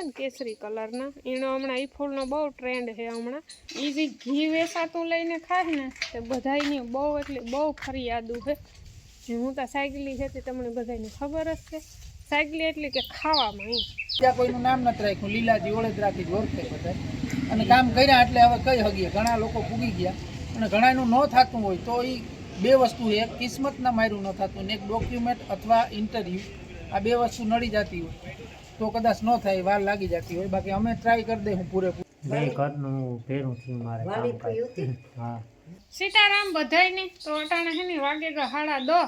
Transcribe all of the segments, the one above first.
આવે ને કેસરી કલરના એનો હમણાં એ ફૂલનો બહુ ટ્રેન્ડ છે હમણાં. એ જે ઘી વેસાતું લઈને ખાય ને, તે બધાની બહુ એટલે બહુ ફરિયાદું જે હું તો સાયકલી છે તે તમને બધાને ખબર જ છે. સાયકલી એટલે કે ખાવામાં ત્યાં કોઈનું નામ નથી રાખ્યું, લીલાજી ઓળેદરાથી જ ઓળખે બધા અને કામ કર્યા એટલે હવે કઈ હગીએ? ઘણા લોકો પૂગી ગયા. અને ઘણાનું ન થતું હોય તો એ બે વસ્તુ એક એક કિસ્મતના માર્યું ન થતું ને એક ડોક્યુમેન્ટ અથવા ઇન્ટરવ્યૂ આ બે વસ્તુ નડી જતી હોય. તો કદાચ ન થાય વાર લાગી જતી હોય. બાકી અમે ટ્રાય કરી દે હું પૂરેપૂરું. બે ઘરનું ભેરું થયું મારે હા. સીતારામ બધાયને તો અટાણે હે વાગે હાડા દો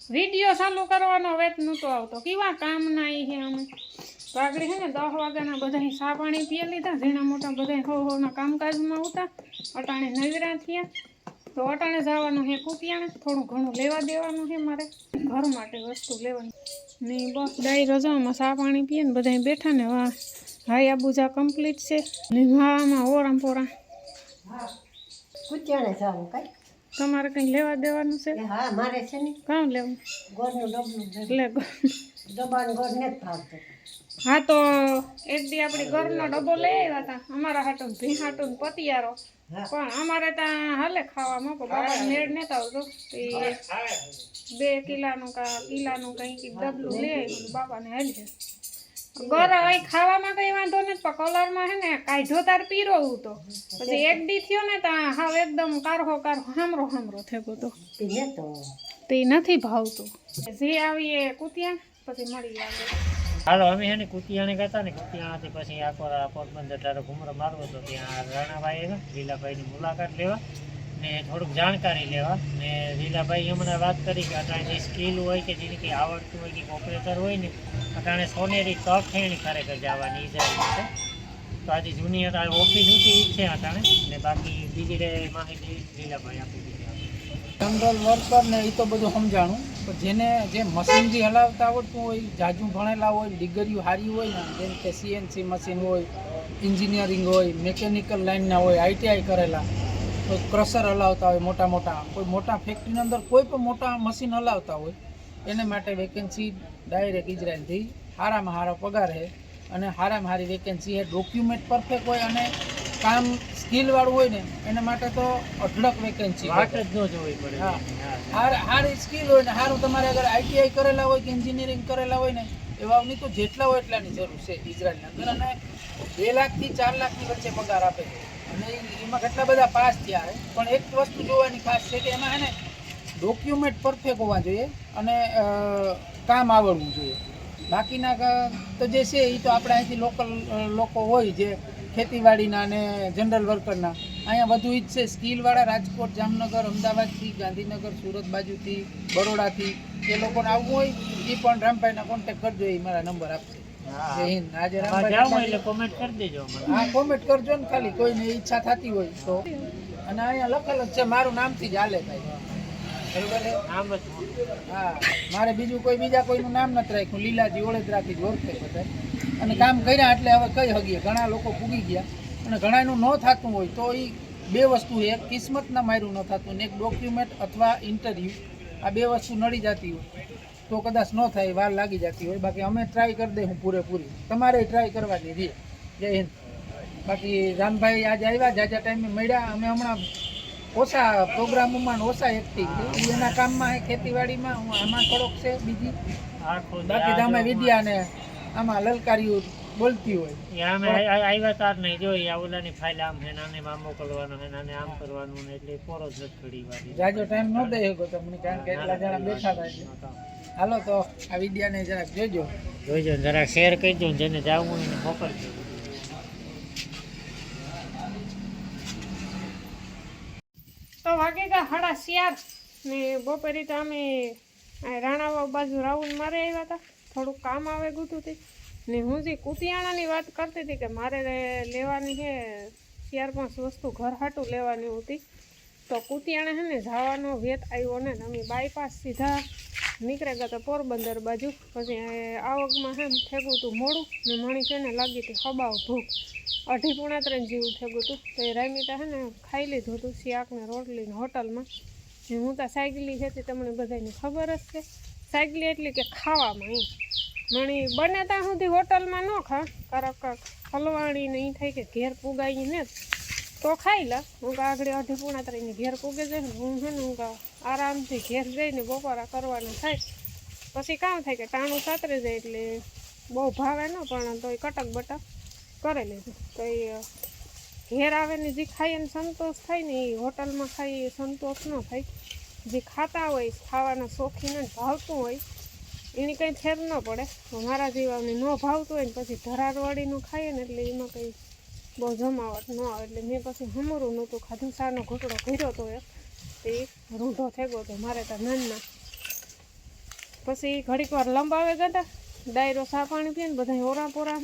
વીડિયો ચાલુ કરવાનો વેત નહોતો આવતો. કેવા કામ ના ઈ હે અમે? આગળ હે ને દસ વાગ્યાના બધા ચા પાણી પીએ લીધા. ઝીણા મોટા બધા હો હોના કામકાજમાં આવતા. અટાણે નવરા થયા. તો અટાણે જવાનું છે કુપિયાણે થોડું ઘણું લેવા દેવાનું છે મારે. ઘર માટે વસ્તુ લેવાની. ને બસ ડાઈ રજામાં ચા પાણી પીએ ને બધા બેઠા ને વાહ હાઈ આબુજા કમ્પ્લીટ છે. ને વાવામાં ઓરામ પોરા કુચિયાણે જાવું કઈ? તમારે કંઈ લેવા દેવાનું છે? હા મારે છે ને. કામ લેવું? ગોળનું ડબલું એટલે એટલે દબાણ ગોળ નથી ભાવતું હા તો એક દી આપણી ઘરનો ડબ્બો લઈ આવ્યા હતા અમારા હાટું ભી હાટું પતિયારો. હા. પણ અમારે ત્યાં હાલે ખાવામાં પણ બાબા મેળ નતા આવતો. બે કિલાનું કા કિલાનું કંઈક ડબલું લઈ આવ્યું બાપાને હાલે. ગર અહીં ખાવામાં કઈ વાંધો નથી પણ કલરમાં હે ને કાઢો તાર પીરો તો. પછી એક દી થયો ને ત્યાં હાવ એકદમ કારહો કારહો હામરો હામરો થયો તો. તે નથી ભાવતું. જે આવીએ કુતિયા પછી મળી આવે. હાલો, અમે એને કુતિયાણે ગયા ને, કુતિયાણાથી પછી આખો પોરબંદર તારો ઘુમરો મારવો તો ત્યાં રાણાભાઈ આવ્યા લીલાભાઈની મુલાકાત લેવા ને થોડુંક જાણકારી લેવા ને લીલાભાઈ હમણાં વાત કરી કે અટાણે જે સ્કિલ હોય કે જેની કંઈ આવડતું હોય કે ઓપરેટર હોય ને, અટાણે સોનેરી તક છે એની ખરેખર જવાની ઈઝાઈ છે. તો આજે જૂની હતા ઓફિસ ઊંચી છે અટાણે ને બાકી બીજી માહિતી લીલાભાઈ આપી દીધી. જનરલ વર્કર ને એ તો બધું સમજાણું. પણ જેને જે મશીનથી હલાવતા આવડતું હોય, જાજુ ભણેલા હોય, ડિગ્રીઓ સારી હોય ને, જેમ કે સીએનસી મશીન હોય એન્જિનિયરિંગ હોય મિકેનિકલ લાઇનના હોય આઈટીઆઈ કરેલા કોઈ ક્રશર હલાવતા હોય મોટા મોટા. કોઈ મોટા ફેક્ટરીની અંદર કોઈ પણ મોટા મશીન હલાવતા હોય, એને માટે વેકેન્સી ડાયરેક્ટ ઇઝરાયલથી સારામાં સારો પગાર છે અને સારામાં સારી વેકેન્સી છે ડોક્યુમેન્ટ પરફેક્ટ હોય અને કામ સ્કિલવાળું હોય ને એના માટે તો અઢળક વેકેન્સી વાટ જ ન જોવી પડે. હા. હાર સ્કિલ હોય ને સારું તમારે અગર આઈટીઆઈ કરેલા હોય કે એન્જિનિયરિંગ કરેલા હોય ને એવાની તો જેટલા હોય એટલાની જરૂર છે ઇઝરાયલની અંદર અને બે લાખથી ચાર લાખની વચ્ચે પગાર આપે છે અને એમાં કેટલા બધા પાસ થયા છે પણ એક વસ્તુ જોવાની ખાસ છે કે એમાં હે ને ડોક્યુમેન્ટ પરફેક્ટ હોવા જોઈએ અને કામ આવડવું જોઈએ. બાકીના તો જે છે એ તો આપણે અહીંથી લોકલ લોકો હોય જે ખેતીવાડીના અને જનરલ વર્કરના અહીંયા વધુ ઈચ્છે જ છે સ્કિલવાળા રાજકોટ જામનગર અમદાવાદથી ગાંધીનગર સુરત બાજુથી બરોડાથી એ લોકોને આવવું હોય એ પણ રામભાઈના કોન્ટેક્ટ કરજો એ મારા નંબર આપશે. હા. જય હિન્દ. આજે રામભાઈ કોમેન્ટ કરી દેજો હા કોમેન્ટ કરજો ને ખાલી કોઈને ઈચ્છા થતી હોય તો. અને અહીંયા લખેલું છે મારું નામથી જ હાલે ભાઈ. બરોબર જ હા મારે બીજું કોઈ બીજા કોઈનું નામ નથી રાખ્યું. લીલાજી ઓળેદરાથી જ ઓળખે બધા. અને કામ કર્યા એટલે હવે કઈ હગીએ? ઘણા લોકો પૂગી ગયા. અને ઘણાનું ન થતું હોય તો એ બે વસ્તુ એક કિસ્મતના માર્યું ન થતું ને એક ડોક્યુમેન્ટ અથવા ઇન્ટરવ્યૂ આ બે વસ્તુ નડી જતી હોય તો કદાચ ન થાય, વાર લાગી જતી હોય. બાકી અમે ટ્રાય કરી દઈ હું પૂરેપૂરી. તમારે ટ્રાય કરવાની રહી. જય હિન્દ. બાકી રામભાઈ આજે આવ્યા, જાજા ટાઈમે મળ્યા. અમે હમણાં ઓછા પ્રોગ્રામોમાં ઓછા એક્ટિવ એના કામમાં ખેતીવાડીમાં. હું આમાં થોડોક છે, બીજી. બાકી તો આ અમે જો વિદ્યા ને આમાં લલકારીઓ બોલતી હોય. એ અમે આ- આ- આવ્યા તાર નહીં જો ઓલાની ફાઇલ આમ હે નાને આમ મોકલવાનો હે નાને આમ કરવાનું ને એટલે પોરો જ ઘડી વાળી જાજો ટાઈમ ન દઈ શકો તમને કારણ કે એટલા જણા બેઠા હતા. હાલો તો આ વિદ્યાને જરાક જોજો. જોજો ને જરાક શેર કરી દો જેને જાવું હોય એને મોકલજો. તો વાગે કા હાડા શિયાર ને બપોરે તો અમે આ રાણાવાવ બાજુ રાઉન્ડ મારે આવ્યા હતા. થોડુંક કામ આવે ગયું હતી ને હું જે કુતિયાણાની વાત કરતી હતી કે મારે લેવાની છે ચાર પાંચ વસ્તુ ઘર હાટું લેવાની હતી, તો કુતિયાણા છે ને જવાનો વેત આવ્યો ને અમે બાયપાસ સીધા નીકળે ગયા હતા પોરબંદર બાજુ. પછી આવકમાં હે થેગું હતું મોડું ને મણી છે ને લાગી હતી હબાવ ભૂખ. અઢી પોણા ત્રણ જેવું થયું હતું તો એ રામીતા હે ને ખાઈ લીધું હતું શિયાકને રોટલીને હોટલમાં. હું તો સાયકલી છે તે તમને બધાને ખબર જ છે. સાયકલી એટલી કે ખાવામાં એમ મણી બને ત્યાં સુધી હોટલમાં ન ખા. કારક ફલવાણી ને ઈ થાય કે ઘેર પુગાઈ ને તો ખાઈ લે. હું આગળ અઢી પૂણા તરીને ઘેર પૂગે જાય ને, હું છે ને, હું આરામથી ઘેર જઈને બપોરા કરવાના થાય. પછી કામ થાય કે ટાણું સાતરે જાય એટલે બહુ ભાવે ન, પણ તોય કટક બટક કરે લેજો તો એ ઘેર આવે ને જે ખાઈ એને સંતોષ થાય ને એ હોટલમાં ખાઈ એ સંતોષ ન થાય. જે ખાતા હોય ખાવાના શોખીન ભાવતું હોય, એની કંઈ ફેર ન પડે. મારા જેવાને ન ભાવતું હોય ને પછી ધરારવાળીનું ખાઈએ ને એટલે એમાં કંઈ બહુ જમાવટ ન આવે. એટલે મેં પછી હમરું નહોતું ખાધું સારનો ઘૂંટડો ભર્યો હતો એક તે રૂંઢો થઈ ગયો હતો મારે તો નાના પછી ઘડીક વાર લંબાવે ગયા ડાયરો સા પાણી પીએ ને બધા ઓરા પોરા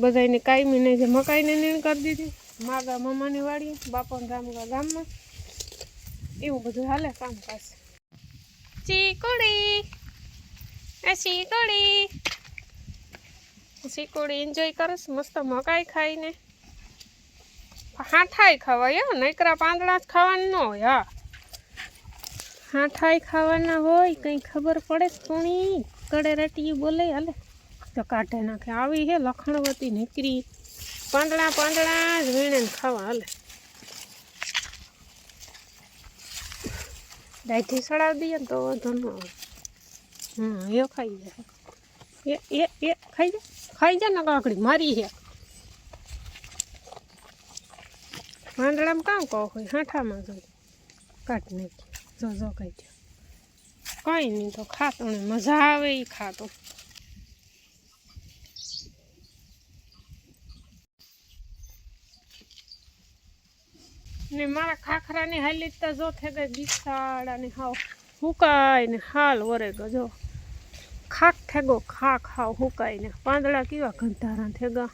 બધાને કાયમીને જે મકાઈને નીણ કરી દીધી. માગા મમ્માની વાડીએ બાપન રામગા ગામમાં. એવું બધું હાલે કામકાજ ચીકુડી. એ ચીકુડી. ચીકુડી એન્જોય કરસ મસ્ત મકાઈ ખાઈને. હાથાય ખવાય, હા, નકરા પાંદડા જ ખાવાનું ન હોય, હા. હાઠાઈ ખાવાના હોય, કંઈ ખબર પડે કોણી કડે રેટી બોલે, હાલે. તો કાઢે નાખે. આવી હે લખણવતી નીકળી. પાંદડા પાંદડા જ વીણે ખાવા, હાલે. દાઢી સડાવી દઈએ ને તો વાંધો ન આવે. હમ એ ખાઈ જાય એ એ એ ખાઈ જાય ખાઈ જાય ને કાકડી મારી છે. પાંદડામાં કામ કહો હોય હાંઠામાં જો કાઢ નાખી. જો જો કઈ છે. કંઈ નહીં તો ખાતો ને મજા આવે એ ખાતો. ને મારા ખાખરાની હાલી તો જો થઈ ગઈ બિસાડાની હાવ હુકાય ને હાલ વરે ગયો. જો ખાક થેગો ખાક હાવ હુકાઈને પાંદડા કેવા ગંધારા થેગા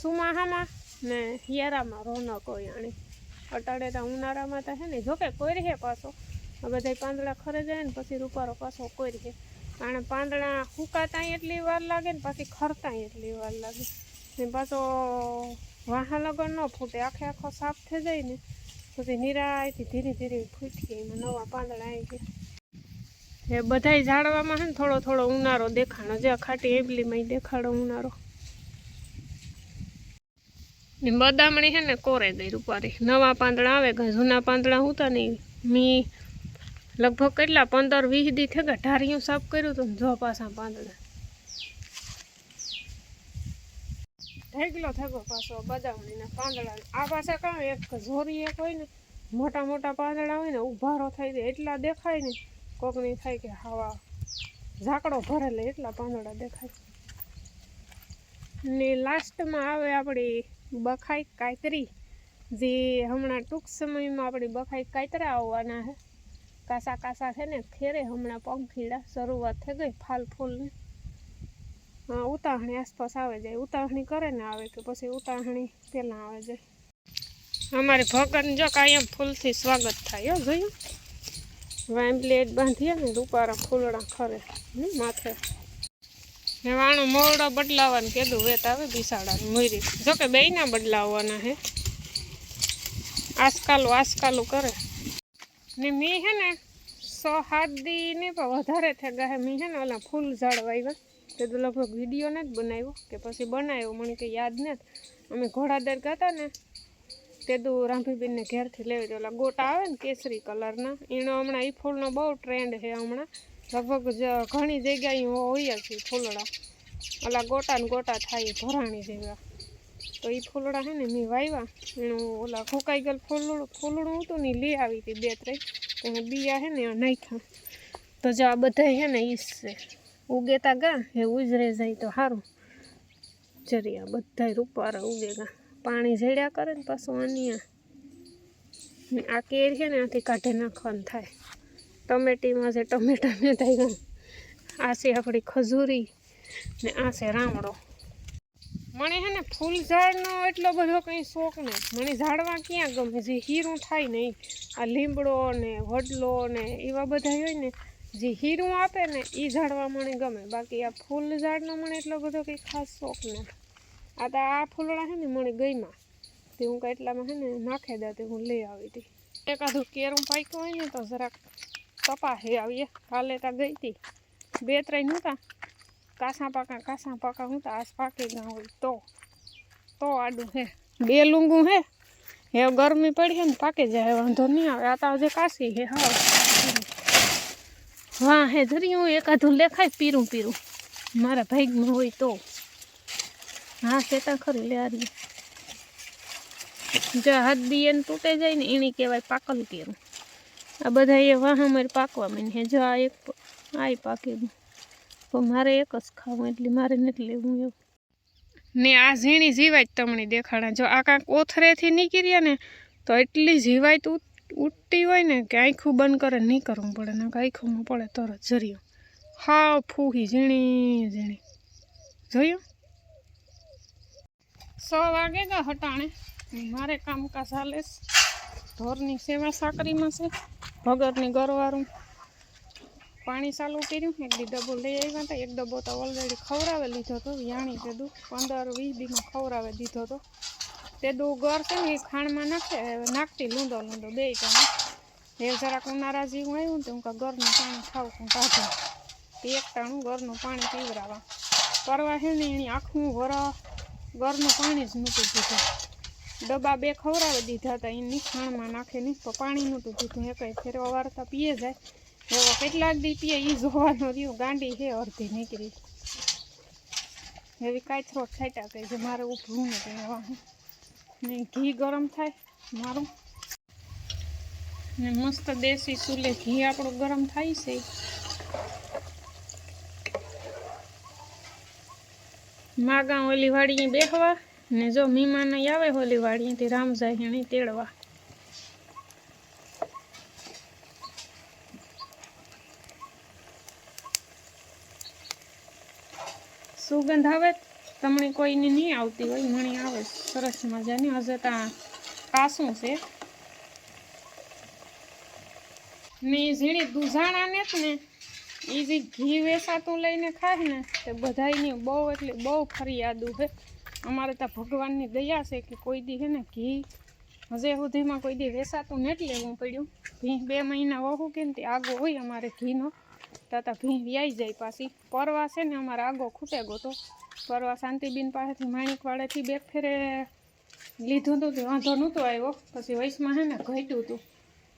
સુમાહામાં ને હિયારામાં રોનક હોય આણી અટાડે તો ઉનાળામાં તો હે ને જોકે કોઈ હે પાછો. આ બધા પાંદડા ખરે જાય ને પછી રૂપારો પાછો કોઈ રહે. કારણ પાંદડા હુકાતા એટલી વાર લાગે ને પાછી ખરતા એટલી વાર લાગે. ને પાછો વાહા લગન ન ફૂટે આખે આખો સાફ થઈ જાય ને, પછી નિરાયથી ધીરે ધીરે ફૂટી એમાં નવા પાંદડા આવી ગયા. એ બધાય ઝાડવામાં છે ને થોડો થોડો ઉનાળો દેખાણો, જે ખાટી એબલીમાં દેખાડો ઉનાળો. ને બદામણી છે ને કોરે દઈ રૂપારી. નવા પાંદડા આવે ગયા જૂના પાંદડા હતા ને મી, લગભગ કેટલા, પંદર, વીસ દી થઈ ગયા ઢારિયું સાફ કર્યું હતું જો પાછા પાંદડા. ઢેગલો થેગો પાછો બદામણીના પાંદડા. આ પાછા કાં એક ઝોરી એક હોય ને, મોટા મોટા પાંદડા હોય ને, ઉભારો થઈ જાય એટલા દેખાય ને, કોકની થાય કે હવા ઝાકડો ભરેલે એટલા પાંદડા દેખાય. ને લાસ્ટમાં આવે આપણી બખાઈ કાયતરી જે હમણાં ટૂંક સમયમાં આપણી બખાઈ કાયતરા આવવાના છે કાસા કાસા છે ને ખેરે હમણાં પંખીડા શરૂઆત થઈ ગઈ, ફાલ ફૂલની. હા ઉતાહણી આસપાસ આવે જાય. ઉતાહણી કરે ને આવે કે પછી ઉતાહણી પહેલાં આવે જાય. અમારે ભગતને જો કાયમ ફૂલથી સ્વાગત થાય, હો, જોયું? પ્લેટ બાંધીએ ને રૂપારા ફૂલડા ખરે માથે. ને વાણો મોરડો બદલાવાનું કીધું, વેત આવે બિસાડાનું, મોરી. જોકે બેયના બદલાવવાના હે. આસકાલું આસકાલું કરે. ને મી હે ને સો હાથ દી ને પણ વધારે થઈ ગયા મી હે ને ઓલા ફૂલ ઝાડ વાવ્યા તે તો લગભગ વીડિયો નથી બનાવ્યો, કે પછી બનાવ્યો, મને કંઈ યાદ નથી. અમે ઘોડાદર ગાતા ને, તે તો રાંભીબેનને ઘેરથી લેવી ઓલા ગોટા આવે ને કેસરી કલરના, એનો હમણાં એ ફૂલનો બહુ ટ્રેન્ડ છે હમણાં. લગભગ ઘણી જગ્યાએ હોય જ ફૂલડા. ઓલા ગોટા ને ગોટા થાય, ભરાણી જેવા. તો એ ફૂલડા છે ને મેં વાવ્યા. એનું ઓલા ખોકાઈ ગયેલ ફૂલડું ફૂલડું હતું ને લઈ આવી હતી બે ત્રણ. તો બિયા છે ને નાખ્યા. તો જો આ બધા છે ને ઈસ છે. ઉગેતા ગા એ ઉજરે જાય તો સારું જરિયા બધા રૂપારા ઉગેગા પાણી ઝેડ્યા કરે ને પાછું ને આ કેર છે ને આથી કાઢી નાખવાનું થાય. ટમેટીમાં છે, ટમેટા ને થાય આ છે આપણી ખજૂરી ને આ છે રામડો. મને છે ને ફૂલ ઝાડનો એટલો બધો કંઈ શોખ નહીં મને ઝાડવા ક્યાં ગમે? જે હીરું થાય ને આ લીમડો ને વડલો ને એવા બધા હોય ને જે હીરું આપે ને એ ઝાડવા મને ગમે. બાકી આ ફૂલ ઝાડનો મને એટલો બધો કંઈ ખાસ શોખ નથી. આ તો આ ફૂલડા છે ને મને ગઈમાં તે હું કાંઈ એટલામાં છે ને નાખે દા તે હું લઈ આવી હતી એકાદું કેરું પાક્યું હોય ને તો જરાક તપાસી આવીએ. કાલે તા ગઈ હતી બે ત્રણ હતા. કાસા પાકા કાસા પાકા હતા. આસ પાકી ગયા હોય તો તો આડું હે. બે લૂંગું હે. હે ગરમી પડી છે ને પાકી જાય, વાંધો નહીં આવે. આ તો હજી કાશી હે હા હા હે જરીયું એકાધું લેખાય, પીરું પીરું. મારા ભાઈનું હોય તો. હા સેતા ખરી, લે રહ્યું. જો બી એને તૂટે જાય ને એની કહેવાય પાકલ કેરું. આ બધા એ વાહ, અમારે પાકવા હે, જો આ એક આ પાકી. પણ મારે એક જ ખાવું, એટલે મારે નથી લેવું એવું. ને આ ઝીણી જીવાય તમને દેખાડા. જો આ કાંક ઓથરેથી નીકળ્યા ને, તો એટલી જીવાય તો ઉઠતી હોય ને કે આંખું બંધ કરે, નહીં કરવું પડે, ને આંખોમાં પડે, તરત જરિયો હા, ફૂહી, ઝીણી ઝીણી. જોયું? સો વાગે ગા હટાણે. મારે કામકાજ હાલે. ઢોરની સેવા સાકરીમાં છે. ભગતની ગરવારું પાણી ચાલુ કર્યું. એક દી ડબ્બો લઈ આવ્યા હતા. એક ડબ્બો તો ઓલરેડી ખવડાવે લીધો હતો. યાણી કીધું પંદર વીસ દીમાં ખવડાવે દીધો હતો. તે દુ ગર છે ને એ ખાણમાં નાખે નાખતી લૂંદો લૂંદો બે ટાણે એ જરાક ઉનાળા જેવું આવ્યું તો હું કાં ઘરનું પાણી ખાવું, હું કાઢું. તે એક ટાણું ઘરનું પાણી પીવડાવવા. કરવા છે ને એની આખું વર ઘરનું પાણી જ નહોતું દીધું ડબ્બા બે ખવડાવી દીધા હતા, એની ખાણમાં નાખે નહીં તો પાણી નહોતું દીધું એ કંઈ ફેરવા વારતા પીએ જાય. એવો કેટલાક દી પીએ એ જોવાનું રહ્યું, ગાંડી છે અડધી નીકળી. એવી કાંઈ થ્રોટ છાંટા કહે છે, મારે ઉભવું નથી ને ઘી ગરમ થાય, મારું. ને મસ્ત દેશી ચૂલે ઘી આપણું ગરમ થાય છે. માગા ઓલી વાડીએ બેહવા, ને જો મહેમાન આવે ઓલી વાડીએથી રામજાઈ એને તેડવા. સુગંધ આવે? તમને કોઈની નહીં આવતી હોય, મણી આવે. સરસ મજાની. હજે ત્યાં કાસું છે. ને ઝીણી દુધાણાને જ ને એ જે ઘી વેસાતું લઈને ખાય ને, તે બધાની બહુ એટલે બહુ ફરિયાદું છે. અમારે ત્યાં ભગવાનની દયા છે કે કોઈ દી છે ને ઘી હજે સુધીમાં કોઈ દી વેસાતું નથી લેવું પડ્યું. ભીં બે મહિના વહુ કે ને તે આગો હોય અમારે ઘીનો. તાતા ભીં વ્યાઈ જાય પાછી. પરવા છે ને અમારે આગો ખૂટે ગયો તો. પરવા શાંતિબેન પાસેથી માણિકવાડેથી બે ફેરે લીધું હતું વાંધો નહોતો આવ્યો. પછી વયસમાં હે ને ઘટ્યું હતું.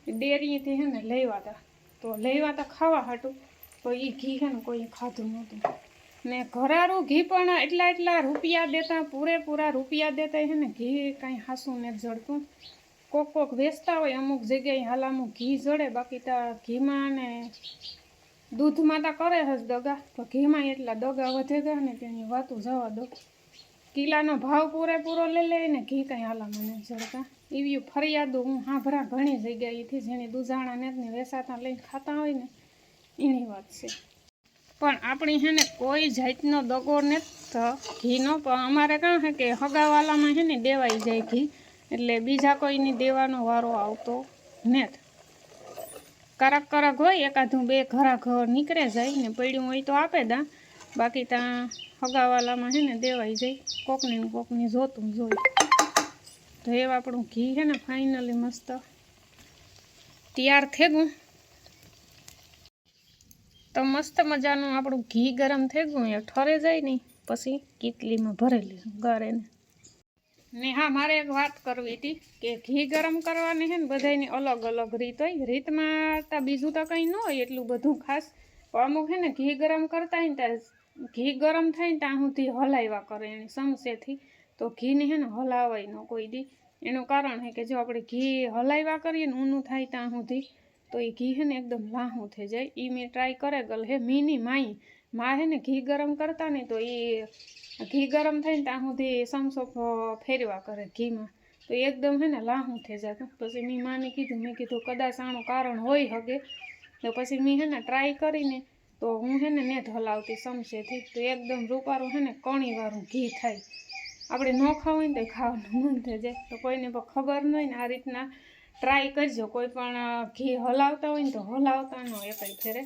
ડેરીથી હે ને લેવા હતા. તો લેવા હતા ખાવા હતું તો એ ઘી છે ને કોઈ ખાધું નહોતું. ને ઘરારું ઘી પણ એટલા એટલા રૂપિયા દેતા, પૂરેપૂરા રૂપિયા દેતા હે ને ઘી કાંઈ હાસું ને જડતું. કોક કોક વેચતા હોય અમુક જગ્યાએ હાલ અમુક ઘી જડે, બાકી તો ઘીમાં ને દૂધમાં તો કરે હજ દગા. તો ઘીમાં એટલા દગા વધે ગયા ને તેની વાતું જવા દો. કિલાનો ભાવ પૂરેપૂરો લઈ લે ને ઘી કાંઈ હાલા મને જરતા એવી ફરિયાદો હું હાંભરા ઘણી જગ્યાએથી જેની દુધાણા ને વેસાતા લઈને ખાતા હોય ને, એની વાત છે. પણ આપણી છે ને કોઈ જાતનો દગો ને ઘીનો. પણ અમારે કાં છે કે હગાવાલામાં છે ને દેવાઈ જાય ઘી. એટલે બીજા કોઈની દેવાનો વારો આવતો નથી. કરક કરક હોય એકાદું બે ઘરા ઘર નીકળે જાય ને પડ્યું હોય તો આપે દા. બાકી ત્યાં હગાવાલામાં છે ને દેવાઈ જાય. કોકની કોકની જોતું જોઈ તો એવું આપણું ઘી છે ને ફાઇનલી મસ્ત. તૈયાર થઈ ગયું. તો મસ્ત મજાનું આપણું ઘી ગરમ થઈ ગયું. એ ઠરે જાય નહીં. પછી કીટલીમાં ભરેલી ગાળેને ને. હા, મારે એક વાત કરવી હતી કે ઘી ગરમ કરવાની છે ને બધાની અલગ અલગ રીત હોય. રીતમાં તો બીજું તો કંઈ ન હોય એટલું બધું ખાસ. પણ અમુક છે ને, ઘી ગરમ કરતા હોય ને ત્યાં ઘી ગરમ થાય ને ત્યાં સુધી હલાવ્યા કરે એની સમસેથી તો ઘીને છે ને, હલાવાય ન કોઈ દી. એનું કારણ છે કે જો આપણે ઘી હલાવ્યા કરીએ ને, ઊનું થાય ત્યાં સુધી તો એ ઘી છે ને, એકદમ લાહું થઈ જાય. એ મેં ટ્રાય કરે ગલ હે, મીની માઈ. માં હે ને ઘી ગરમ કરતા ને તો એ ઘી ગરમ થાય ને ત્યાં સુધી સમસો ફેરવા કરે ઘીમાં. તો એકદમ હે ને લાહું થઈ જાય. પછી મેં માને કીધું, મેં કીધું કદાચ આનું કારણ હોય હગે. તો પછી મેં હે ને ટ્રાય કરીને તો હું હે ને નેટ હલાવતી સમસેથી. તો એકદમ રૂપારું હે ને કણીવાળું ઘી થાય. આપણે ન ખાવું હોય તો ખાવાનું મન થઈ જાય. તો કોઈને પણ ખબર ન હોય ને આ રીતના ટ્રાય કરજો. કોઈ પણ ઘી હલાવતા હોય ને તો હલાવતા ન હોય એક ફેરે.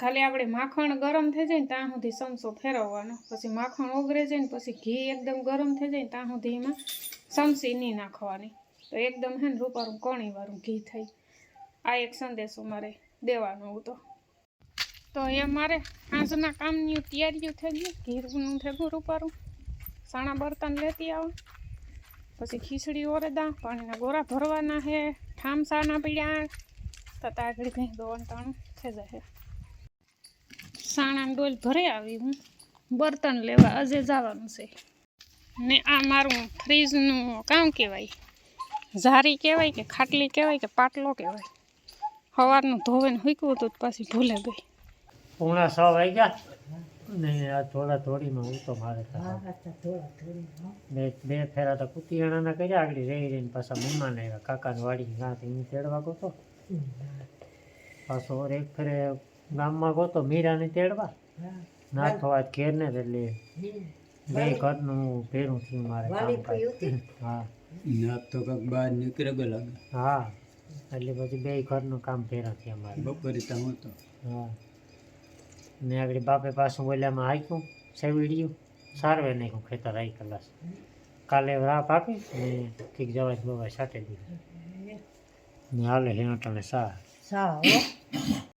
ખાલી આપણે માખણ ગરમ થઈ જાય ને ત્યાં સુધી સમસો ફેરવવાનો. પછી માખણ ઓગળે જાય ને પછી ઘી એકદમ ગરમ થઈ જાય ને ત્યાં સુધી એમાં સમસી નહીં નાખવાની. તો એકદમ હે ને રૂપારું કણીવાળું ઘી થઈ. આ એક સંદેશો મારે દેવાનો હતો. તો એ મારે આજના કામની તૈયારીઓ થઈ ગઈ. ઘીરનું થયું રૂપારું. સાણા બર્તન લેતી આવું. પછી ખીચડી ઓરેદા પાણીના ગોરા ભરવાના હે. ઠામ સાના પીડ્યા. તો તાગડી કંઈ દોણ તાણું થઈ જાય સાણા ડોલ ભરે આવી હું. બર્તન લેવા આજે જવાનું છે. ને આ મારું ફ્રીજનું કામ કહેવાય. ઝારી કહેવાય કે ખાટલી કહેવાય કે પાટલો કહેવાય. સવારનું ધોવે ને હુકવું હતું પાછી ભૂલે ગઈ. પૂણા સો વાગ્યા. ને આ થોડા થોડીમાં હું તો મારે તો હા હા તો થોડા થોડી હા. બે બે ફેરા તો કુતિયાણાના કર્યા આગળ રહી રહીને પાછા મહેમાન આવ્યા. કાકાની વાડી ગાંથી હું તેડવા ગયો પાછો એક ફેરે ગામમાં ગયો તો મીરાને તેડવા. ના થવા ઘેર ને એટલે બે ઘરનું ભેરું થયું મારે? હા. ના તો કંઈક બહાર નીકળે બે લાગે. હા. એટલે પછી બે ઘરનું કામ ભેરા થયા મારે. બપોરે ત્યાં હું તો. હા. ને આગળ બાપે પાછું બોલ્યામાં હાક્યું સેવડ્યું. સારવે નાખ્યું ખેતર આવી કલાસ. કાલે રાપ આપી ને ઠીક જવાય બવાય સાટે દીધું ને હાલે હે અટાણે સા સા